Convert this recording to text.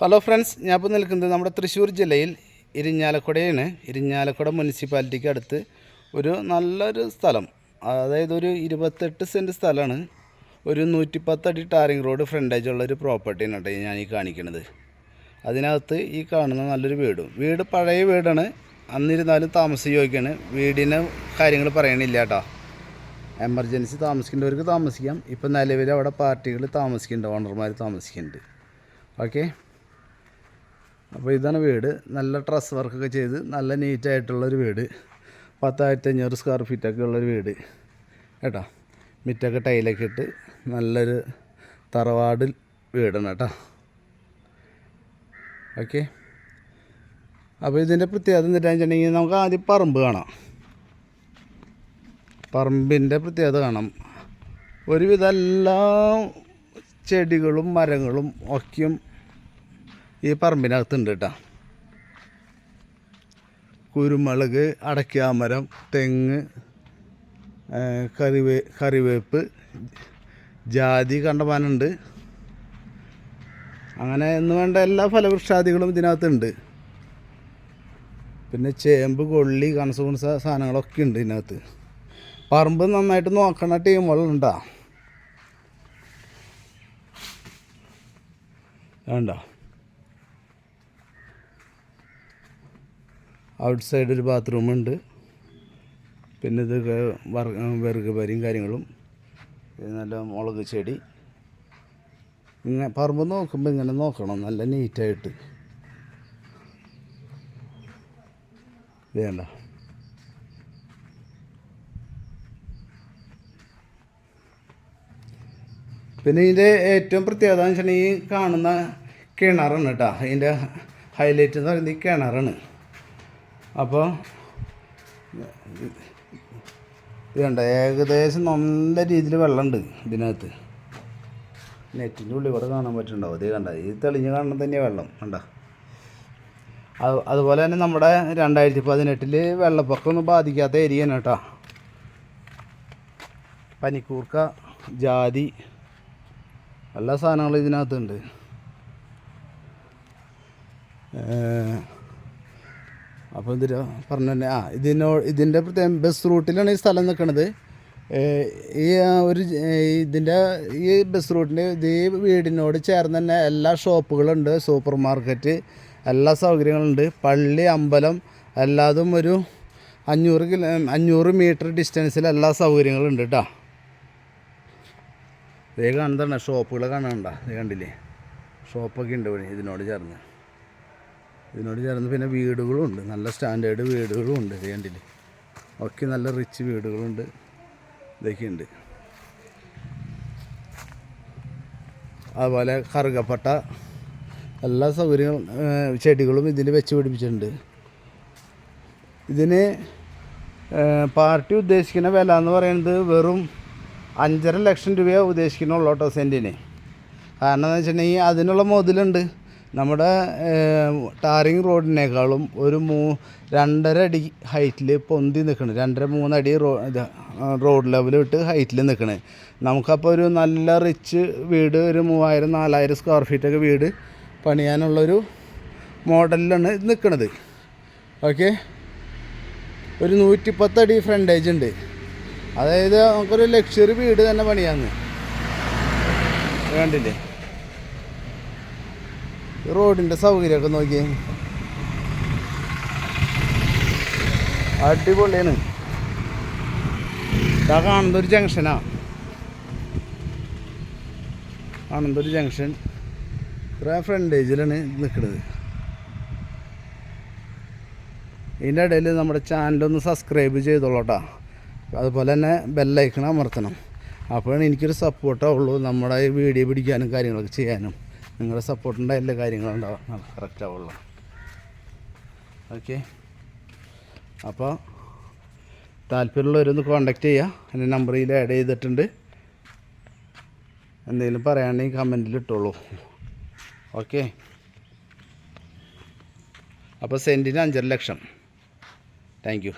Hello friends ഞാൻ ഇപ്പോൾ നിൽക്കുന്നത് നമ്മുടെ തൃശ്ശൂർ ജില്ലയിൽ ഇരിഞ്ഞാലക്കുടയാണ്. ഇരിഞ്ഞാലക്കുട മുനിസിപ്പാലിറ്റിക്ക് അടുത്ത് ഒരു നല്ലൊരു സ്ഥലം. അതായത് ഒരു ഇരുപത്തെട്ട് സെന്റ് സ്ഥലമാണ്. ഒരു നൂറ്റിപ്പത്തടി ടാറിങ് റോഡ് ഫ്രണ്ടേജ് ഉള്ള ഒരു പ്രോപ്പർട്ടിയാണ് കേട്ടോ ഞാൻ ഈ കാണിക്കുന്നത് അതിനകത്ത് ഈ കാണുന്ന നല്ലൊരു വീടും. വീട് പഴയ വീടാണ്. അന്നിരുന്നാലും താമസയോഗ്യമാണ് വീടിന് കാര്യങ്ങൾ പറയണില്ല കേട്ടോ. എമർജൻസി താമസിക്കേണ്ടവർക്ക് താമസിക്കാം. ഇപ്പം നിലവിൽ അവിടെ പാർട്ടികൾ താമസിക്കുന്നുണ്ട്. ഓണർമാർ താമസിക്കുന്നുണ്ട്. ഓക്കെ അപ്പോൾ ഇതാണ് വീട്. നല്ല ട്രസ് വർക്കൊക്കെ ചെയ്ത് നല്ല നീറ്റായിട്ടുള്ളൊരു വീട്. പത്തായിരത്തി അഞ്ഞൂറ് സ്ക്വയർ ഫീറ്റൊക്കെ ഉള്ളൊരു വീട്. കേട്ടോ? മിറ്റൊക്കെ ടൈലൊക്കെ ഇട്ട് നല്ലൊരു തറവാട് വീടാണ് കേട്ടോ. ഓക്കെ അപ്പോൾ ഇതിന്റെ പ്രത്യേകത എന്താണെന്ന് വെച്ചിട്ടുണ്ടെങ്കിൽ നമുക്ക് ആദ്യം പറമ്പ് കാണാം. പറമ്പിന്റെ പ്രത്യേകത കാണാം. ഒരുവിധം എല്ലാ ചെടികളും മരങ്ങളും ഒക്കെയും ഈ പറമ്പിനകത്തുണ്ട് കേട്ടോ കുരുമുളക് അടയ്ക്കാമരം തെങ്ങ് കറിവേ കറിവേപ്പ് ജാതി കണ്ടമാനുണ്ട്. അങ്ങനെ എന്ന് വേണ്ട എല്ലാ ഫലവൃക്ഷാദികളും ഇതിനകത്തുണ്ട്. പിന്നെ ചേമ്പ് കൊള്ളി കണസ കുണസ സാധനങ്ങളൊക്കെ ഉണ്ട് ഇതിനകത്ത്. പറമ്പ് നന്നായിട്ട് നോക്കണ ടീമുകളുണ്ടാ. വേണ്ട. ഔട്ട് സൈഡ് ഒരു ബാത്റൂം ഉണ്ട് പിന്നെ ഇത് വെറുക് വരിയും കാര്യങ്ങളും. നല്ല മുളക് ചെടി. ഇങ്ങനെ പറമ്പ് നോക്കുമ്പോൾ ഇങ്ങനെ നോക്കണം നല്ല നീറ്റായിട്ട്. വേണ്ട. പിന്നെ ഇതിന്റെ ഏറ്റവും പ്രത്യേകത എന്ന് വെച്ചിട്ടുണ്ടെങ്കിൽ ഈ കാണുന്ന കിണറാണ് കേട്ടോ. ഇതിന്റെ ഹൈലൈറ്റ് എന്ന് പറയുന്നത് ഈ കിണറാണ്. അപ്പോൾ ഇതുണ്ട് ഏകദേശം നല്ല രീതിയിൽ വെള്ളമുണ്ട് ഇതിനകത്ത്. നെറ്റിന്റെ ഉള്ളിൽ കൂടെ കാണാൻ പറ്റുന്നുണ്ടാവും ഇത് കണ്ട ഈ തെളിഞ്ഞ് കാണുന്നത് തന്നെയാണ് വെള്ളം കണ്ട? അത് അതുപോലെ തന്നെ നമ്മുടെ രണ്ടായിരത്തി പതിനെട്ടിൽ വെള്ളപ്പൊക്കമൊന്നും ബാധിക്കാത്ത ഏരിയയാണ് കേട്ടോ. പനിക്കൂർക്ക ജാതി എല്ലാ സാധനങ്ങളും ഇതിനകത്തുണ്ട്. അപ്പോൾ ഇതിൽ പറഞ്ഞു തന്നെ? ആ ഇതിനോ ഇതിന്റെ പ്രത്യേകം ബസ് റൂട്ടിലാണ് ഈ സ്ഥലം നിൽക്കുന്നത് ഈ ഒരു ഇതിന്റെ ഈ ബസ് റൂട്ടിന്റെ ഇത് ഈ വീടിനോട് ചേർന്ന് തന്നെ എല്ലാ ഷോപ്പുകളുണ്ട് സൂപ്പർ മാർക്കറ്റ് എല്ലാ സൗകര്യങ്ങളുണ്ട്. പള്ളി അമ്പലം എല്ലാതും ഒരു അഞ്ഞൂറ് കിലോ അഞ്ഞൂറ് മീറ്റർ ഡിസ്റ്റൻസിൽ എല്ലാ സൗകര്യങ്ങളും ഉണ്ട് കേട്ടോ ഇതേ കാണുന്നതാണ് ഷോപ്പുകൾ കാണണ്ട ഇത് കണ്ടില്ലേ? ഷോപ്പൊക്കെ ഉണ്ട് ഇതിനോട് ചേർന്ന്. ഇതിനോട് ചേർന്ന് പിന്നെ വീടുകളും ഉണ്ട്. നല്ല സ്റ്റാൻഡേർഡ് വീടുകളും ഉണ്ട് ഇത് കണ്ടില്ലേ? ഒക്കെ നല്ല റിച്ച് വീടുകളുണ്ട്. ഇതൊക്കെ ഉണ്ട് അതുപോലെ കറുകപ്പട്ട എല്ലാ സൗകര്യങ്ങളും ചെടികളും ഇതിൽ വെച്ച് പിടിപ്പിച്ചിട്ടുണ്ട്. ഇതിന് പാർട്ടി ഉദ്ദേശിക്കുന്ന വില എന്ന് പറയുന്നത് വെറും അഞ്ചര ലക്ഷം രൂപയാണ് ഉദ്ദേശിക്കുന്നുള്ളൂ കേട്ടോ സെന്റിന് കാരണം എന്ന് വെച്ചിട്ടുണ്ടെങ്കിൽ അതിനുള്ള മുതലുണ്ട്. നമ്മുടെ ടാറിങ് റോഡിനേക്കാളും ഒരു മൂ രണ്ടര അടി ഹൈറ്റിൽ പൊന്തി നിൽക്കണം രണ്ടര മൂന്നടി റോ ഇത് റോഡ് ലെവൽ വിട്ട് ഹൈറ്റിൽ നിൽക്കണേ നമുക്കപ്പോൾ ഒരു നല്ല റിച്ച് വീട് ഒരു മൂവായിരം നാലായിരം സ്ക്വയർ ഫീറ്റൊക്കെ വീട് പണിയാനുള്ളൊരു മോഡലിലാണ് ഇത് നിൽക്കണത് ഓക്കെ? ഒരു നൂറ്റിപ്പത്തടി ഫ്രണ്ടേജ് ഉണ്ട്. അതായത് നമുക്കൊരു ലക്ഷറി വീട് തന്നെ പണിയാന്ന്. കണ്ടില്ലേ? ഈ റോഡിന്റെ സൗകര്യമൊക്കെ നോക്കിയേ. അടിപൊളിയാണ്. ഇതാ കാണുന്ന ഒരു ജംഗ്ഷനാ കാണുന്ന ഒരു ജംഗ്ഷൻ ഇത്ര ഫ്രണ്ടേജിലാണ് നിൽക്കുന്നത് ഇതിന്റെ ഇടയിൽ നമ്മുടെ ചാനലൊന്ന് സബ്സ്ക്രൈബ് ചെയ്തോളൂട്ടാ. അതുപോലെ തന്നെ ബെല്ലൈക്കണം അമർത്തണം. അപ്പോഴാണ് എനിക്കൊരു സപ്പോർട്ടാവുള്ളൂ നമ്മുടെ വീഡിയോ പിടിക്കാനും കാര്യങ്ങളൊക്കെ ചെയ്യാനും. നിങ്ങളുടെ സപ്പോർട്ടിന്റെ എല്ലാ കാര്യങ്ങളും ഉണ്ടാവും. കറക്റ്റ് ആവുള്ളൂ ഓക്കെ അപ്പോൾ താല്പര്യമുള്ളവരൊന്ന് കോണ്ടാക്ട് ചെയ്യുക. എന്റെ നമ്പറിൽ ആഡ് ചെയ്തിട്ടുണ്ട്. എന്തെങ്കിലും പറയുകയാണെങ്കിൽ കമന്റിൽ ഇട്ടോളൂ. ഓക്കെ അപ്പോൾ സെന്റിന് അഞ്ചര ലക്ഷം. Thank you